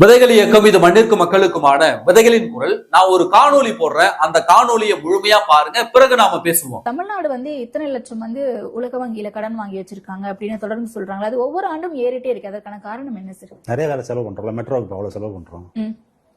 விதைகள் இயக்கம் இது மண்ணிற்கு மக்களுக்குமான விதைகளின் குரல். நான் ஒரு காணொளி போடுறேன். அந்த காணொளியை முழுமையா பாருங்க. பிறகு நாம பேசுவோம். தமிழ்நாடு வந்து இத்தனை லட்சம் வந்து உலக வங்கியில கடன் வாங்கி வச்சிருக்காங்க அப்படின்னு தொடர்ந்து சொல்றாங்க அது ஒவ்வொரு ஆண்டும் ஏறிட்டே இருக்கு. அதற்கான காரணம் என்ன சார் நிறைய வேலை செலவு பண்றோம்ல. மெட்ரோவுக்கு அவ்வளவு செலவு பண்றோம்.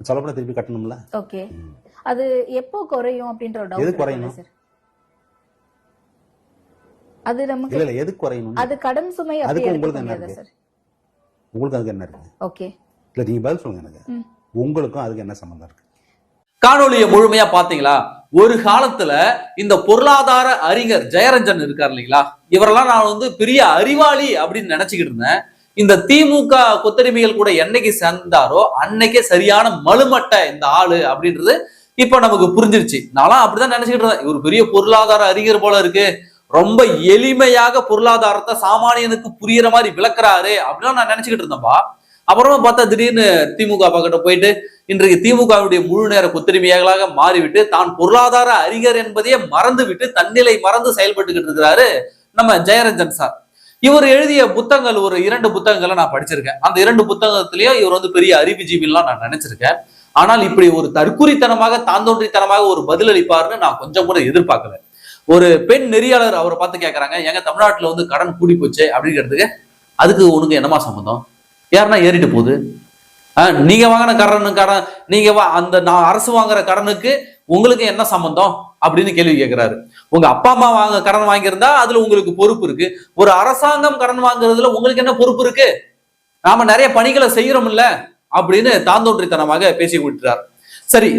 செலவு பண்ண திருப்பி கட்டணும்ல? ஓகே அது எப்போ குறையும் அப்படின்ற ஒரு எது டவுட் குறையணும்? சார் அது நமக்கு இல்ல இல்ல. எதுக்கு குறையணும் அது கடன் சுமை அப்படி உங்களுக்கு என்ன இருக்கு? சார் உங்களுக்கு அதுக்கு என்ன இருக்கு? ஓகே இல்ல நீங்க பதில் சொல்லுங்க எனக்கு. உங்களுக்கும் அதுக்கு என்ன சம்பந்தம் இருக்கு? காணொளியை முழுமையா பாத்தீங்களா? ஒரு காலத்துல இந்த பொருளாதார அறிஞர் ஜெயரஞ்சன் இருக்கார் இல்லைங்களா? இவரெல்லாம் நான் வந்து பெரிய அறிவாளி அப்படின்னு நினைச்சுக்கிட்டு இருந்தேன். இந்த திமுக கொத்தடிமைகள் கூட என்னைக்கு சேர்ந்தாரோ அன்னைக்கே சரியான மலுமட்டை இந்த ஆளு அப்படின்றது இப்ப நமக்கு புரிஞ்சிருச்சு. நான்லாம் அப்படிதான் நினைச்சுக்கிட்டு இருந்தேன். இவர் பெரிய பொருளாதார அறிஞர் போல இருக்கு. ரொம்ப எளிமையாக பொருளாதாரத்தை சாமானியனுக்கு புரியுற மாதிரி விளக்குறாரு அப்படின்னு நான் நினைச்சுக்கிட்டு இருந்தேன்பா. அப்புறமா பார்த்தா திடீர்னு திமுக பக்கத்தை போயிட்டு இன்றைக்கு திமுகவுடைய முழு நேர கொத்தடிமையாக மாறிவிட்டு தான் பொருளாதார அறிஞர் என்பதையே மறந்துவிட்டு தன்னிலை மறந்து செயல்பட்டுக்கிட்டு இருக்கிறாரு நம்ம ஜெயரஞ்சன் சார். இவர் எழுதிய புத்தகங்கள் ஒரு இரண்டு புத்தகங்களை நான் படிச்சிருக்கேன். அந்த இரண்டு புத்தகத்திலயும் இவர் வந்து பெரிய அறிவுஜீவிலாம் நான் நினைச்சிருக்கேன். ஆனால் இப்படி ஒரு தற்குறித்தனமாக தாந்தோன்றித்தனமாக ஒரு பதிலளிப்பார்னு நான் கொஞ்சம் கூட எதிர்பார்க்கல. ஒரு பெண் நெறியாளர் அவரை பார்த்து கேட்கறாங்க எங்க தமிழ்நாட்டுல வந்து கடன் கூடி போச்சு அப்படிங்கிறதுக்கு அதுக்கு உனக்கு என்னமா சம்மந்தம் யாருன்னா ஏறிட்டு போகுது. நீங்க வாங்கின கடன் கடன் நீங்க வா அந்த நான் அரசு வாங்குற கடனுக்கு உங்களுக்கு என்ன சம்பந்தம்? அப்படின்னு கேள்வி கேட்கிறாரு உங்க அப்பா அம்மா வாங்க கடன் வாங்கியிருந்தா அதுல உங்களுக்கு பொறுப்பு இருக்கு. ஒரு அரசாங்கம் கடன் வாங்குறதுல உங்களுக்கு என்ன பொறுப்பு இருக்கு? நாம நிறைய பணிகளை செய்யறோம் இல்ல அப்படின்னு தாந்தோன்றித்தனமாக பேசி விட்டுறார். சரி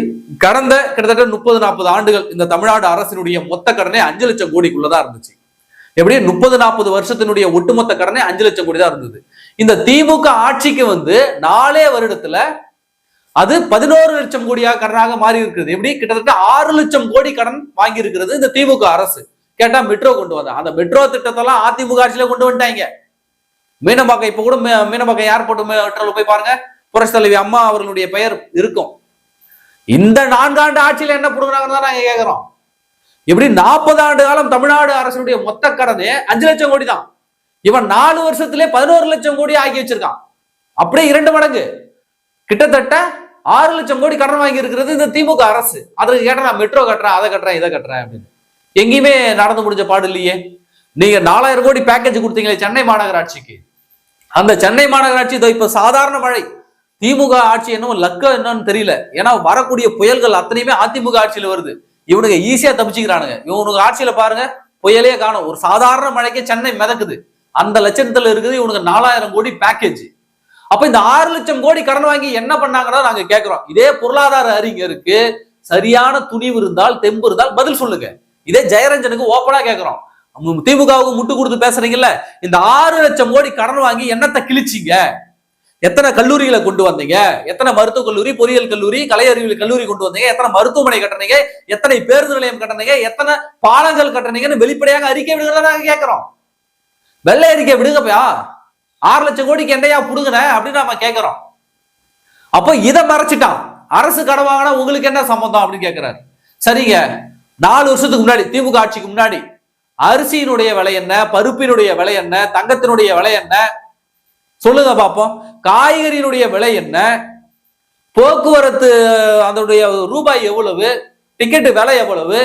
கடந்த கிட்டத்தட்ட முப்பது நாற்பது ஆண்டுகள் இந்த தமிழ்நாடு அரசினுடைய மொத்த கடனே அஞ்சு லட்சம் கோடிக்குள்ளதான் இருந்துச்சு. எப்படியும் முப்பது நாற்பது வருஷத்தினுடைய ஒட்டுமொத்த கடனே அஞ்சு லட்சம் கோடி தான் இருந்தது. இந்த திமுக ஆட்சிக்கு வந்து நாலே வருடத்துல அது பதினோரு லட்சம் கோடியாக கடனாக மாறி இருக்கிறது எப்படி? கிட்டத்தட்ட ஆறு லட்சம் கோடி கடன் வாங்கி இருக்கிறது இந்த திமுக அரசு. கேட்டா மெட்ரோ கொண்டு வந்தாங்க அந்த மெட்ரோ திட்டத்தெல்லாம் அதிமுக ஆட்சியில கொண்டு வந்துட்டாங்க. மீனம்பாக்கம் இப்ப கூட மீனம்பாக்கம் ஏர்போர்ட் மெட்ரோல போய் பாருங்க. புரட்சி தலைவி அம்மா அவர்களுடைய பெயர் இருக்கும். இந்த நான்காண்டு ஆட்சியில என்ன கொடுக்குறாங்கன்னு தான் நாங்க கேட்கிறோம் எப்படி? நாற்பது ஆண்டு காலம் தமிழ்நாடு அரசுடைய மொத்த கடனே அஞ்சு லட்சம் கோடி தான். இவன் நாலு வருஷத்திலே பதினோரு லட்சம் கோடி ஆக்கி வச்சிருக்கான். அப்படியே இரண்டு மடங்கு. கிட்டத்தட்ட ஆறு லட்சம் கோடி கடன் வாங்கி இருக்கிறது இந்த திமுக அரசு. அதற்கு கேட்டா நான் மெட்ரோ கட்டுறேன் அதை கட்டுறேன் இதை கட்டுறேன் அப்படின்னு. எங்கேயுமே நடந்து முடிஞ்ச பாடு இல்லையே. நீங்க நாலாயிரம் கோடி பேக்கேஜ் கொடுத்தீங்களே சென்னை மாநகராட்சிக்கு. அந்த சென்னை மாநகராட்சி இதோ இப்ப சாதாரண மழை. திமுக ஆட்சி என்னவோ லக்க என்னன்னு தெரியல. ஏன்னா வரக்கூடிய புயல்கள் அத்தனையுமே அதிமுக ஆட்சியில வருது. இவனுங்க ஈஸியா தப்பிச்சுக்கிறானுங்க. இவனுக்கு ஆட்சியில பாருங்க புயலே காணும். ஒரு சாதாரண மழைக்கு சென்னை மிதக்குது. அந்த லட்சத்தில் இருக்குது இவனுக்கு நாலாயிரம் கோடி பேக்கேஜ் அப்ப இந்த ஆறு லட்சம் கோடி கடன் வாங்கி என்ன பண்ணாங்கன்னா நாங்க கேட்கிறோம் இதே பொருளாதார அறிஞருக்கு சரியான துணிவு இருந்தால் தெம்பு இருந்தால் பதில் சொல்லுங்க. இதே ஜெயரஞ்சனுக்கு ஓப்பனா கேட்கிறோம் திமுகவுக்கு முட்டு கொடுத்து பேசுறீங்கல்ல இந்த ஆறு லட்சம் கோடி கடன் வாங்கி என்னத்தை கிழிச்சீங்க? எத்தனை கல்லூரிகளை கொண்டு வந்தீங்க? எத்தனை மருத்துவக் கல்லூரி பொறியியல் கல்லூரி கலை அறிவியல் கல்லூரி கொண்டு வந்தீங்க? எத்தனை மருத்துவமனை கட்டினீங்க? எத்தனை பேருந்து நிலையம் கட்டினீங்க? எத்தனை பாலங்கள் கட்டினீங்கன்னு வெளிப்படையாக அறிக்கை விடுகிறத நாங்க கேட்கிறோம் வெள்ளை அறிக்கை விடுங்கப்பயா ஆறு லட்சம் கோடிக்கு என்னையா புடுங்கின? அப்படின்னு நம்ம கேட்கிறோம் அப்போ இதை மறைச்சிட்டான் அரசு கடன் வாங்கினா உங்களுக்கு என்ன சம்பந்தம் அப்படின்னு கேட்கிறாரு சரிங்க. நாலு வருஷத்துக்கு முன்னாடி திமுக ஆட்சிக்கு முன்னாடி அரிசியினுடைய விலை என்ன பருப்பினுடைய விலை என்ன தங்கத்தினுடைய விலை என்ன? சொல்லுங்க பார்ப்போம். காய்கறியினுடைய விலை என்ன? போக்குவரத்து அதனுடைய ரூபாய் எவ்வளவு? டிக்கெட்டு விலை எவ்வளவு?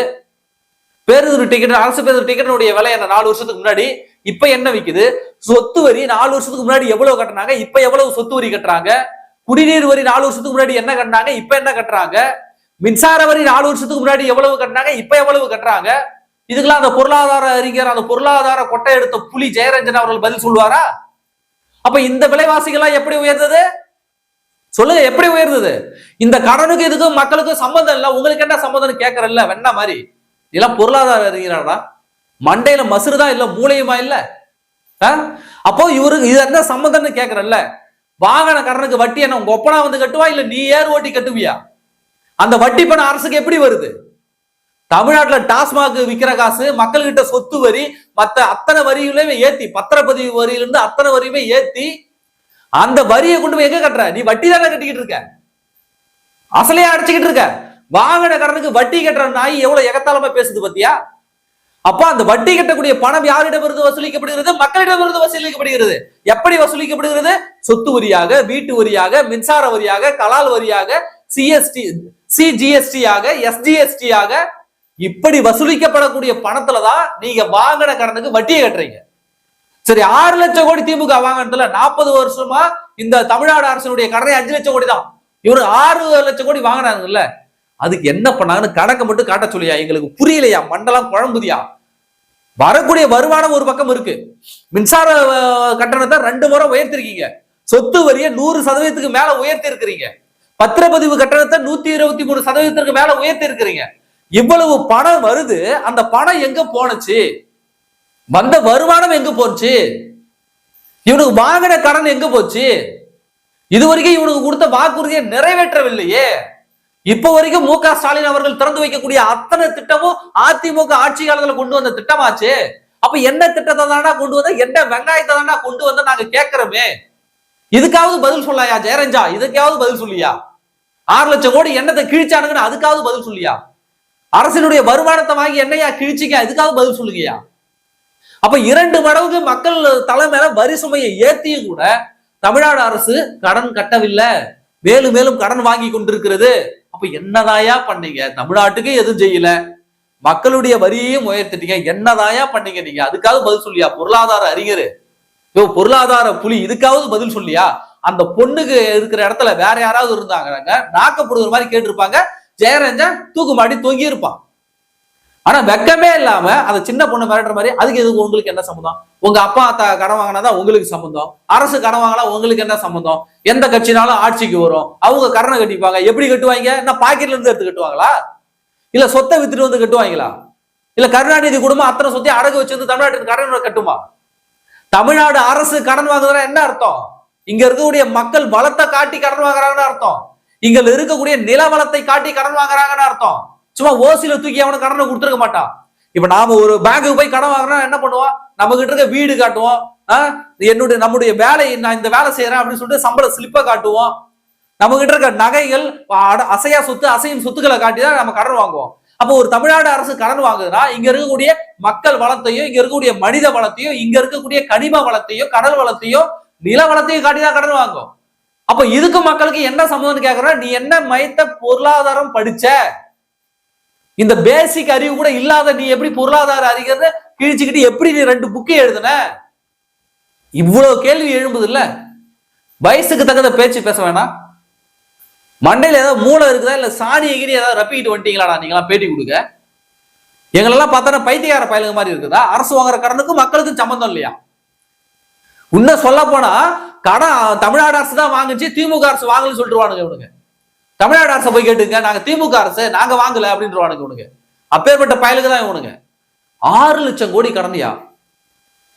பேருந்து டிக்கெட் அரசு பேருந்து டிக்கெட்டினுடைய விலை என்ன? நாலு வருஷத்துக்கு முன்னாடி இப்ப என்ன விக்குது? சொத்து வரி நாலு வருஷத்துக்கு முன்னாடி எவ்வளவு கட்டினாங்க? இப்ப எவ்வளவு சொத்து வரி கட்டுறாங்க? குடிநீர் வரி நாலு வருஷத்துக்கு முன்னாடி என்ன கட்டினாங்க? இப்ப என்ன கட்டுறாங்க? மின்சார வரி நாலு வருஷத்துக்கு முன்னாடி எவ்வளவு கட்டினாங்க? இப்ப எவ்வளவு கட்டுறாங்க? இதுக்கெல்லாம் அந்த பொருளாதார அறிஞர் அந்த பொருளாதார கொட்டை எடுத்த புலி ஜெயரஞ்சன் அவர்கள் பதில் சொல்லுவாரா? அப்ப இந்த விலைவாசிகள்லாம் எப்படி உயர்ந்தது? சொல்லுங்க எப்படி உயர்ந்தது? இந்த கடனுக்கு இதுக்கும் மக்களுக்கும் சம்மந்தம் இல்ல. உங்களுக்கு என்ன சம்மந்தம்னு கேட்கறல்ல வெண்ணா மாதிரி. இதெல்லாம் பொருளாதார அறிஞராடா? மண்டையில மசுறு தான் இல்ல மூளையுமா இல்ல? ஆ? அப்போ இவருக்கு இது என்ன சம்மந்தம்னு கேக்குறல்ல? வாகன கடனுக்கு வட்டி என்ன உங்க ஒப்பனா வந்து கட்டுவா இல்ல நீ ஏர் ஓட்டி கட்டுவியா? அந்த வட்டி பணம் அரசுக்கு எப்படி வருது? தமிழ்நாட்டில் டாஸ்மாக் விற்கிற காசு மக்கள்கிட்ட சொத்து வரி மற்ற அத்தனை வரிகளையுமே ஏத்தி பத்திரப்பதிவு வரியிலிருந்து அத்தனை வரியுமே ஏத்தி அந்த வரியை கொண்டு போய் எங்க கட்டுற? நீ வட்டி தானே கட்டிக்கிட்டு இருக்க. அசலையா அடைச்சுக்கிட்டு இருக்க. வாகன கடனுக்கு வட்டி கட்டுற நாய் எவ்வளவு எகத்தாலமா பேசுது பத்தியா? அப்ப அந்த வட்டி கட்டக்கூடிய பணம் யாரிடமிருந்து வசூலிக்கப்படுகிறது? மக்களிடமிருந்து வசூலிக்கப்படுகிறது. எப்படி வசூலிக்கப்படுகிறது? சொத்து வரியாக வீட்டு வரியாக மின்சார வரியாக கலால் வரியாக சிஎஸ்டி சிஜிஎஸ்டி ஆக எஸ்டிஎஸ்டி ஆக இப்படி வசூலிக்கப்படக்கூடிய பணத்துல தான் நீங்க வாங்கின கடனுக்கு வட்டியை கட்டுறீங்க. சரி ஆறு லட்சம் கோடி திமுக வாங்கினதுல நாற்பது வருஷமா இந்த தமிழ்நாடு அரசினுடைய கடனை அஞ்சு லட்சம் கோடி தான். இவர் ஆறு லட்சம் கோடி வாங்கினாங்கல்ல அதுக்கு என்ன பண்ணாங்கன்னு கணக்கை மட்டும் காட்ட சொல்லியா? எங்களுக்கு புரியலையா? மண்டலம் குழம்புதியா? வரக்கூடிய வருமானம் ஒரு பக்கம் இருக்கு. மின்சார கட்டணத்தை ரெண்டு முறை உயர்த்திருக்கீங்க. சொத்து வரிய நூறு சதவீதத்துக்கு மேல உயர்த்தி இருக்கிறீங்க பத்திரப்பதிவு கட்டணத்தை நூத்தி இருபத்தி மூணு சதவீதத்திற்கு மேல உயர்த்தி இருக்கிறீங்க இவ்வளவு பணம் வருது. அந்த பணம் எங்க போனுச்சு வந்த வருமானம் எங்க போச்சு? இவனுக்கு வாங்கின கடன் எங்க போச்சு? இது வரைக்கும் இவனுக்கு கொடுத்த வாக்குறுதியை நிறைவேற்றவில்லையே. இப்போ வரைக்கும் மு க ஸ்டாலின் அவர்கள் திறந்து வைக்கக்கூடிய அத்தனை திட்டமும் அதிமுக ஆட்சி காலத்துல கொண்டு வந்த திட்டமாச்சு. அப்ப என்ன திட்டத்தை தானா கொண்டு வந்த? என்ன வெங்காயத்தை தானா கொண்டு வந்த நாங்க கேட்கிறோமே. இதுக்காவது பதில் சொல்லாயா ஜெயரஞ்சா? இதுக்காவது பதில் சொல்லியா? ஆறு லட்சம் கோடி என்னத்தை கிழிச்சானுங்கன்னு அதுக்காவது பதில் சொல்லியா? அரசினுடைய வருமானத்தை வாங்கி என்னையா கிழிச்சிக்க? இதுக்காவது பதில் சொல்லுங்கயா அப்ப இரண்டு மடங்கு மக்கள் தலைமையில வரி சுமையை ஏத்தியும் கூட தமிழ்நாடு அரசு கடன் கட்டவில்லை. மேலும் மேலும் கடன் வாங்கி கொண்டிருக்கிறது. அப்ப என்னதாயா பண்ணீங்க? தமிழ்நாட்டுக்கு எதுவும் செய்யல. மக்களுடைய வரியையும் உயர்த்திட்டீங்க. என்னதாயா பண்ணீங்க நீங்க? அதுக்காவது பதில் சொல்லியா? பொருளாதார அறிஞர். யோ பொருளாதார புலி இதுக்காவது பதில் சொல்லியா? அந்த பொண்ணுக்கு இருக்கிற இடத்துல வேற யாராவது இருந்தாங்க நாக்கப்படுகிற மாதிரி கேட்டிருப்பாங்க. ஜெயரஞ்சன் தூக்கு மாட்டி தொங்கி இருப்பான் ஆனா வெக்கமே இல்லாம அந்த சின்ன பொண்ணு மிரட்டுற மாதிரி அதுக்கு எதுக்கு உங்களுக்கு என்ன சம்மந்தம்? உங்க அப்பா அத்தா கடன் வாங்கினாதான் உங்களுக்கு சம்மந்தம். அரசு கடன் வாங்கினா உங்களுக்கு என்ன சம்மந்தம்? எந்த கட்சினாலும் ஆட்சிக்கு வரும். அவங்க கடனை கட்டிப்பாங்க. எப்படி கட்டுவாங்க? என்ன பாக்கெட்ல இருந்து எடுத்து கட்டுவாங்களா? இல்ல சொத்தை வித்துட்டு வந்து கட்டுவாங்களா? இல்ல கருணாநிதி குடும்பம் அத்தனை சொத்தையும் அடகு வச்சிருந்து தமிழ்நாட்டுக்கு கடன் கட்டுமா? தமிழ்நாடு அரசு கடன் வாங்குறதுனா என்ன அர்த்தம்? இங்க இருக்கக்கூடிய மக்கள் பலத்தை காட்டி கடன் வாங்குறாங்கன்னு அர்த்தம். இங்க இருக்கக்கூடிய நிலவளத்தை காட்டி கடன் வாங்குறாங்கன்னு அர்த்தம். சும்மா ஓசில தூக்கி அவனை கடனை கொடுத்துருக்க மாட்டான் இப்ப நாம ஒரு பேங்குக்கு போய் கடன் வாங்கினா என்ன பண்ணுவோம்? நம்ம கிட்ட இருக்க வீடு காட்டுவோம். ஆஹ் என்னுடைய நம்முடைய வேலை நான் இந்த வேலை செய்யறேன் அப்படின்னு சொல்லிட்டு சம்பள ஸ்லிப்பை காட்டுவோம். நம்ம கிட்ட இருக்க நகைகள் அட- அசையா சொத்து அசையும் சொத்துக்களை காட்டி தான் நம்ம கடன் வாங்குவோம். அப்போ ஒரு தமிழ்நாடு அரசு கடன் வாங்குதுன்னா இங்க இருக்கக்கூடிய மக்கள் வளத்தையும் இங்க இருக்கக்கூடிய மனித வளத்தையும் இங்க இருக்கக்கூடிய கனிம வளத்தையும் கடல் வளத்தையும் நில வளத்தையும் காட்டி தான் கடன் வாங்கும் அப்ப இதுக்கு மக்களுக்கு என்ன சம்மந்தம் கேட்கறோம் நீ என்ன மைத்த பொருளாதாரம் படிச்ச? இந்த பேசிக் அறிவு கூட இல்லாத நீ எப்படி பொருளாதார அறிஞர் கிழிச்சுக்கிட்டு எப்படி நீ ரெண்டு புக்கே எழுதுன? இவ்வளவு கேள்வி எழும்புது இல்ல வயசுக்கு தகுந்த பேச்சு பேச வேணாம். மண்டையில ஏதாவது மூளை இருக்குதா? இல்ல சாணி எகிரி ஏதாவது ரப்பிக்கிட்டு வந்துட்டீங்களாடா? நீங்களாம் பேட்டி கொடுக்க எங்களெல்லாம் பார்த்தா பைத்தியக்கார பயலுங்க மாதிரி இருக்குதா? அரசு வாங்குற கடனுக்கும் மக்களுக்கும் சம்மந்தம் இல்லையா? இன்னும் சொல்ல போனா கடன் தமிழ்நாடு அரசு தான் வாங்குச்சு திமுக அரசு வாங்கலன்னு சொல்லிட்டுருவானுங்க இவனுங்க. தமிழ்நாடு அரசை போய் கேட்டுங்க. நாங்க திமுக அரசு நாங்க வாங்கல அப்படின்றவானுங்க இவனுங்க. அப்பேற்பட்ட பயலுக்கு தான் இவனுங்க. ஆறு லட்சம் கோடி கடனையா.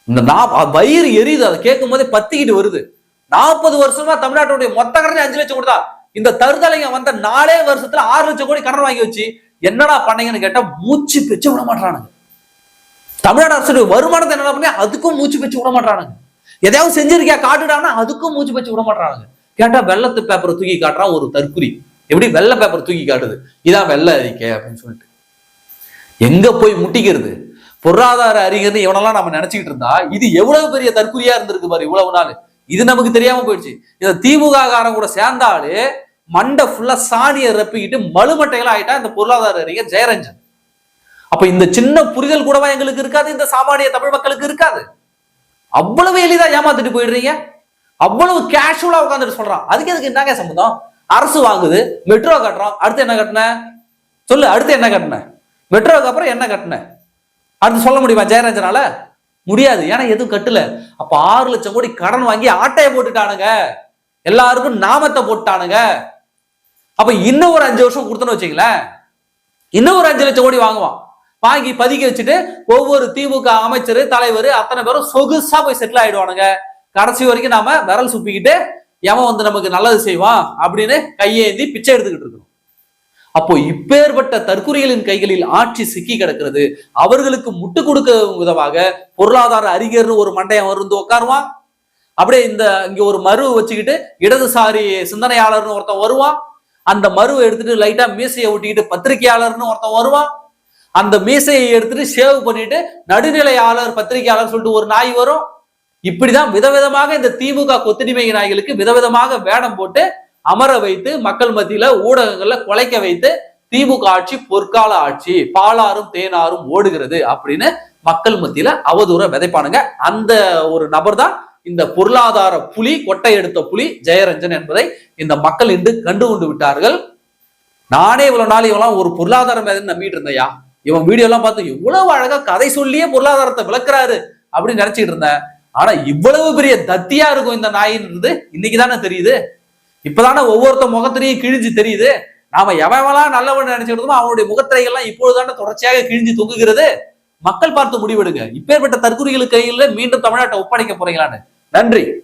இந்த நா- வயிறு எரியுது. அதை கேட்கும் போதே பத்திக்கிட்டு வருது. நாற்பது வருஷமா தமிழ்நாட்டுடைய மொத்த கடனே அஞ்சு லட்சம் கொடுத்தா. இந்த தருதலைங்க வந்த நாலே வருஷத்துல ஆறு லட்சம் கோடி கடன் வாங்கி வச்சு என்னடா பண்ணீங்கன்னு கேட்டா மூச்சு பிச்சு விட மாட்டானுங்க தமிழ்நாடு அரசுடைய வருமானத்தை என்ன பண்ணி அதுக்கும் மூச்சு பிச்சு விட மாட்டானுங்க எதையாவது செஞ்சிருக்கியா? காட்டுடான்னா அதுக்கும் மூச்சு பிச்சு விட மாட்டானுங்க கேட்டா வெள்ளத்து பேப்பரை தூக்கி காட்டுறான் ஒரு தற்குறி. எப்படி வெள்ளை பேப்பர் தூக்கி காட்டுது? இதான் வெள்ளை அறிக்கை அப்படின்னு சொல்லிட்டு. எங்க போய் முட்டிக்கிறது? பொருளாதார அறிஞர்னு இவனெல்லாம் நம்ம நினைச்சுக்கிட்டு இருந்தா இது எவ்வளவு பெரிய தற்கொலையா இருந்திருக்கு பாரு இவ்வளவு நாள். இது நமக்கு தெரியாம போயிடுச்சு. இந்த திமுக காரன் கூட சேர்ந்தாலே மண்டை ஃபுல்லா சாணியை ரப்பிக்கிட்டு மலுமட்டைகளா ஆயிட்டா இந்த பொருளாதார அறிஞர் ஜெயரஞ்சன். அப்ப இந்த சின்ன புரிதல் கூடவா எங்களுக்கு இருக்காது? இந்த சாமானிய தமிழ் மக்களுக்கு இருக்காது. அவ்வளவு எளிதா ஏமாத்திட்டு போயிடுறீங்க. அவ்வளவு கேஷுவலா உட்காந்துட்டு சொல்றான். அதுக்கு எதுக்கு என்னங்க சம்மந்தம் அரசு வாங்குது மெட்ரோ கட்டுறோம். அடுத்து என்ன கட்டின? சொல்லு அடுத்து என்ன கட்டின? மெட்ரோக்கு அப்புறம் என்ன கட்டின? அடுத்து சொல்ல முடியுமா ஜெயராஜனால? முடியாது. ஏன்னா எதுவும் கட்டல. அப்ப ஆறு லட்சம் கோடி கடன் வாங்கி ஆட்டையை போட்டுட்டானுங்க. எல்லாருக்கும் நாமத்தை போட்டானுங்க. அப்ப இன்னும் ஒரு அஞ்சு வருஷம் கொடுத்தோன்னு வச்சுங்களேன் இன்னும் ஒரு அஞ்சு லட்சம் கோடி வாங்குவான். வாங்கி பதுக்கி வச்சுட்டு ஒவ்வொரு திமுக அமைச்சர் தலைவர் அத்தனை பேரும் சொகுசா போய் செட்டில் ஆயிடுவானுங்க. கடைசி வரைக்கும் நாம விரல் சுப்பிக்கிட்டு எவன் வந்து நமக்கு நல்லது செய்வான் அப்படின்னு கையேந்தி பிச்சை எடுத்துக்கிட்டு இருக்கணும். அப்போ இப்பேற்பட்ட தற்கொலைகளின் கைகளில் ஆட்சி சிக்கி கிடக்கிறது. அவர்களுக்கு முட்டு கொடுக்க விதமாக பொருளாதார அறிஞர்னு ஒரு மண்டையம் வந்து உட்காருவான். அப்படியே இந்த இங்க ஒரு மரு வச்சுக்கிட்டு இடதுசாரி சிந்தனையாளர்னு ஒருத்தன் வருவான். அந்த மருவை எடுத்துட்டு லைட்டா மீசையை ஒட்டிக்கிட்டு பத்திரிகையாளர்னு ஒருத்தன் வருவான். அந்த மீசையை எடுத்துட்டு சேவ் பண்ணிட்டு நடுநிலையாளர் பத்திரிகையாளர் சொல்லிட்டு ஒரு நாய் வரும். இப்படிதான் விதவிதமாக இந்த திமுக கொத்தடிமை நாய்களுக்கு விதவிதமாக வேடம் போட்டு அமர வைத்து மக்கள் மத்தியில ஊடகங்கள்ல குலைக்க வைத்து திமுக ஆட்சி பொற்கால ஆட்சி பாலாரும் தேனாரும் ஓடுகிறது அப்படின்னு மக்கள் மத்தியில அவதூற விதைப்பானுங்க. அந்த ஒரு நபர் தான் இந்த பொருளாதார புலி கொட்டை எடுத்த புலி ஜெயரஞ்சன் என்பதை இந்த மக்கள் இன்று கண்டு கொண்டு விட்டார்கள். நானே இவ்வளவு நாள் இவெல்லாம் ஒரு பொருளாதாரம் மேதுன்னு நம்பிட்டு இருந்தையா இவன் வீடியோ எல்லாம் பார்த்து இவ்வளவு அழகா கதை சொல்லியே பொருளாதாரத்தை விளக்குறாரு அப்படின்னு நினைச்சிட்டு இருந்தேன். ஆனா இவ்வளவு பெரிய தத்தியா இருக்கும் இந்த நாயின்றது இன்னைக்கு தானே தெரியுது. இப்பதானே ஒவ்வொருத்த முகத்திலையும் கிழிஞ்சு தெரியுது. நாம எவெல்லாம் நல்லவன் நினைச்சிட்டு அவனுடைய முகத்திரைகள்லாம் இப்பொழுதுதானே தொடர்ச்சியாக கிழிஞ்சு தொங்குகிறது. மக்கள் பார்த்து முடிவெடுங்க. இப்பேற்பட்ட தற்குறிகளுக்கு கையில் மீண்டும் தமிழ்நாட்டை ஒப்படைக்க போறீங்களான்னு. நன்றி.